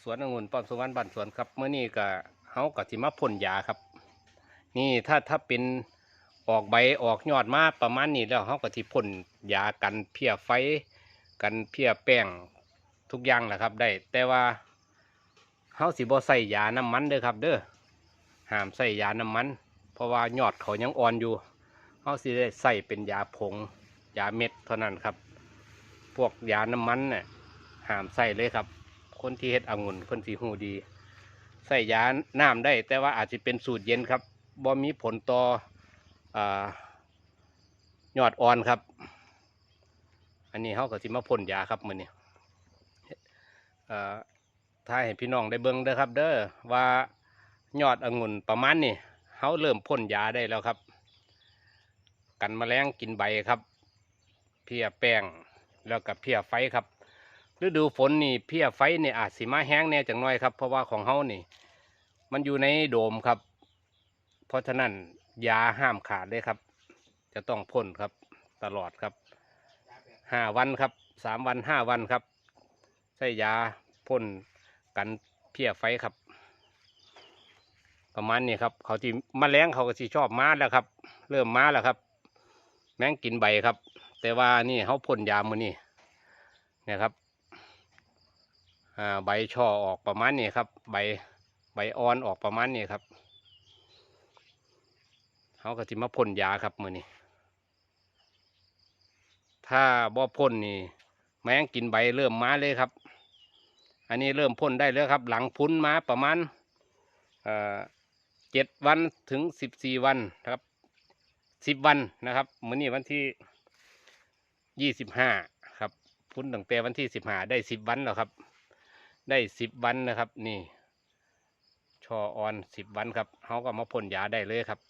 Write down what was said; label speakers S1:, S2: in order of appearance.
S1: สวนองุ่นป้อมสุวรรณบ้านสวนครับเมื่อนี้ก็เฮาก็สิมาพ่นยาครับ นี่ถ้าถ้าเป็นออกใบออกยอดมาประมาณนี้แล้วเฮาก็สิพ่นยากันเพี้ยไฟ กันเพี้ยแป้งทุกอย่างแหละครับ ได้แต่ว่าเฮาสิบ่ใส่ยาน้ำมันเด้อครับ เด้อห้ามใส่ยาน้ำมัน เพราะว่ายอดเขายังอ่อนอยู่เฮาสิได้ใส่เป็นยาผงยาเม็ดเท่านั้นครับ พวกยาน้ำมันเนี่ยห้ามใส่เลยครับ คนที่เฮ็ดองุ่นเพิ่นสิฮู้ดี ใส่ยาน้ำได้ แต่ว่าอาจจะเป็นสูตรเย็นครับบ่มีผลต่ออยอดอ่อนครับ อันนี้เขาก็สิมาพ่นยาครับมือนี้ถ้าให้พี่น้องได้เบิ่งเด้อครับ เด้อว่ายอดองุ่นประมาณนี้เขาเริ่มพ่นยาได้แล้วครับ กันแมลงกินใบครับ เพียแป้งแล้วกับเพียไฟครับ ฤดูฝนนี่เพี้ยไฟนี่อาจสิมาแห้งแน่จังน้อยครับ เพราะว่าของเฮานี่ มันอยู่ในโดมครับ เพราะฉะนั้นยาห้ามขาดเลยครับ จะต้องพ่นครับ ตลอดครับห้าวันครับสามวันห้าวันครับ ใช้ยาพ่นกันเพี้ยไฟครับ ประมาณนี้ครับ เขาที่มแมลงเขาก็สิชอบมาแล้วครับ เริ่มมาแล้วครับ แมงกินใบครับ แต่ว่านี่เขาพ่นยามือนี่เนี่ยครับ ใบช่อออกประมาณนี้ครับใบใบอ่อนออกประมาณนี้ครับเขาก็สิมาพ่นยาครับมือนี้ถ้าบ่พ่นนี่แมงกินใบเริ่มมาเลยครับ อันนี้เริ่มพ่นได้แล้วครับ หลังพุ้นมาประมาณเจ็ดวันถึงสิบสี่วันนะครับสิบวันนะครับมือนี้วันที่ยี่สิบห้าครับพุ่นตั้งแต่วันที่สิบห้าได้สิบวันแล้วครับ ได้สิบวันนะครับ นี่ ชอออนสิบวันครับเขาก็มาพ่นยาได้เลยครับ